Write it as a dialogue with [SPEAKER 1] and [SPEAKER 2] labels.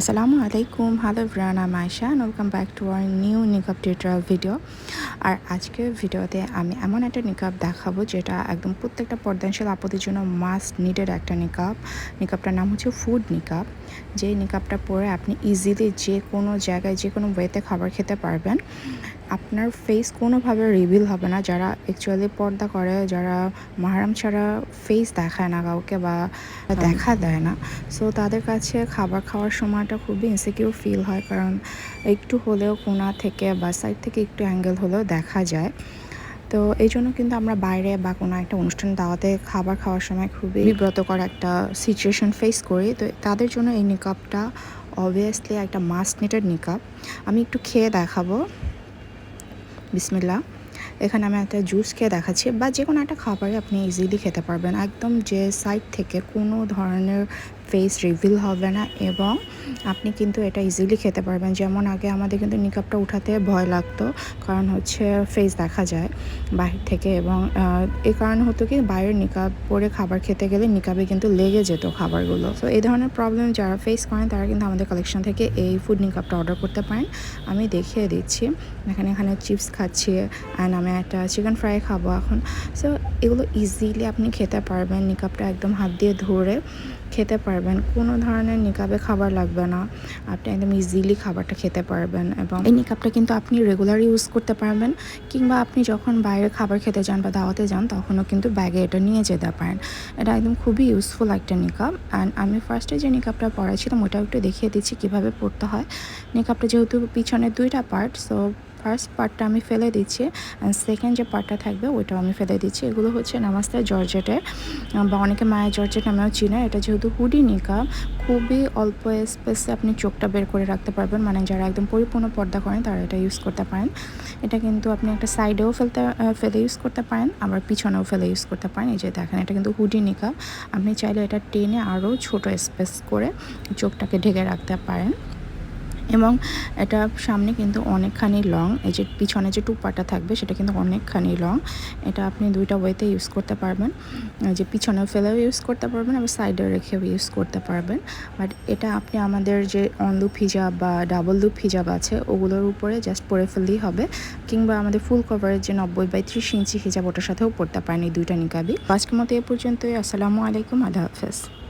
[SPEAKER 1] আসসালামু আলাইকুম hello bran I'm Ayesha welcome back to our new নিকাপ tutorial video আর আজকের ভিডিওতে আমি এমন একটা নিকাপ দেখাবো যেটা একদম প্রত্যেকটা পর্দানশীল আপদের জন্য মাস্ট নিডেড একটা নিকাপ নিকাপটার নাম হচ্ছে ফুড নিকাপ যে নিকাপটা পরে আপনি ইজিলি যে কোনো জায়গায়, যে কোনো ওয়েতে খাবার খেতে পারবেন। আপনার ফেস কোনোভাবে রিভিল হবে না। যারা অ্যাকচুয়ালি পর্দা করে যারা মাহারাম ছাড়া ফেস দেখায় না কাউকে বা দেখা দেয় না। সো তাদের কাছে খাবার খাওয়ার সময়টা খুবই ইনসিকিউর ফিল হয় কারণ একটু হলেও কোনা থেকে বা সাইড থেকে একটু অ্যাঙ্গেল হলেও দেখা যায়। তো এই জন্য কিন্তু আমরা বাইরে বা কোনো একটা অনুষ্ঠান দাওয়াতে খাবার খাওয়ার সময় খুবই বিব্রতকর একটা সিচুয়েশন ফেস করি। তো তাদের জন্য এই নিকাপটা অবভিয়াসলি একটা মাস্ট নিটেড নিকাপ আমি একটু খেয়ে দেখাবো। বিসমিল্লা এখানে আমি একটা জুস খেয়ে দেখাচ্ছি বা যে কোনো একটা খাবারই আপনি ইজিলি খেতে পারবেন। একদম যে সাইড থেকে কোনো ধরনের ফেস রিভিল হবে না এবং আপনি কিন্তু এটা ইজিলি খেতে পারবেন। যেমন আগে আমাদের কিন্তু নিকাপটা উঠাতে ভয় লাগতো, কারণ হচ্ছে ফেস দেখা যায় বাহির থেকে এবং এই কারণে হতো কি বাইরের নিকাপ পরে খাবার খেতে গেলে নিকাবে কিন্তু লেগে যেত খাবারগুলো। তো এই ধরনের প্রবলেম যারা ফেস করেন, তারা কিন্তু আমাদের কালেকশন থেকে এই ফুড নিকাপটা অর্ডার করতে পারেন। আমি দেখিয়ে দিচ্ছি। এখানে এখানে চিপস খাচ্ছি অ্যান্ড আমি একটা চিকেন ফ্রাই খাব এখন। সো এগুলো ইজিলি আপনি খেতে পারবেন নিকাপটা একদম হাত দিয়ে ধরে। খেতে পারবেন। কোনো ধরনের নিকাবে খাবার লাগবে না। আপনি একদম ইজিলি খাবারটা খেতে পারবেন এবং এই নিকাবটা কিন্তু আপনি রেগুলার ইউজ করতে পারবেন কিংবা আপনি যখন বাইরে খাবার খেতে যান বা দাওয়াতে যান, তখনও কিন্তু ব্যাগে এটা নিয়ে যেতে পারেন। এটা একদম খুবই ইউজফুল একটা নিকাব অ্যান্ড আমি ফার্স্টে যে নিকাবটা পড়াছিলাম, ওটাও একটু দেখিয়ে দিচ্ছি কীভাবে পড়তে হয়। নিকাবটা যেহেতু পিছনে দুইটা পার্ট সো ফার্স্ট পার্টটা আমি ফেলে দিচ্ছি অ্যান্ড সেকেন্ড যে পার্টটা থাকবে ওইটাও আমি ফেলে দিচ্ছি। এগুলো হচ্ছে নামাস্তা জর্জেটের বা অনেকে মায়ের জর্জেট নামেও চিনে। এটা যেহেতু হুডি নিকা খুবই অল্প স্পেসে আপনি চোখটা বের করে রাখতে পারবেন। মানে যারা একদম পরিপূর্ণ পর্দা করেন, তারা এটা ইউজ করতে পারেন। এটা কিন্তু আপনি একটা সাইডেও ফেলতে ফেলে ইউজ করতে পারেন, আবার পিছনেও ফেলে ইউজ করতে পারেন। এই যে দেখেন, এটা কিন্তু হুডি নিকা আপনি চাইলে এটা টেনে আরও ছোট স্পেস করে চোখটাকে ঢেকে রাখতে পারেন। এবং এটা সামনে কিন্তু অনেকখানি লং, এই যে পিছনে যে টুপাটা থাকবে সেটা কিন্তু অনেকখানি লং। এটা আপনি দুইটা ওয়েতে ইউজ করতে পারবেন। যে পিছনেও ফেলেও ইউজ করতে পারবেন, আবার সাইডে রেখেও ইউজ করতে পারবেন। বাট এটা আপনি আমাদের যে অনলুপ হিজাব বা ডাবল লুপ হিজাব আছে, ওগুলোর উপরে জাস্ট পরে ফেললেই হবে। কিংবা আমাদের ফুল কভারের যে নব্বই বাই ত্রিশ ইঞ্চি হিজাব ওটার সাথেও পড়তে পারেন এই দুইটা নিকাবি আজকের মতো এ পর্যন্তই। আসসালামু আলাইকুম, আল্লাহ হাফেজ।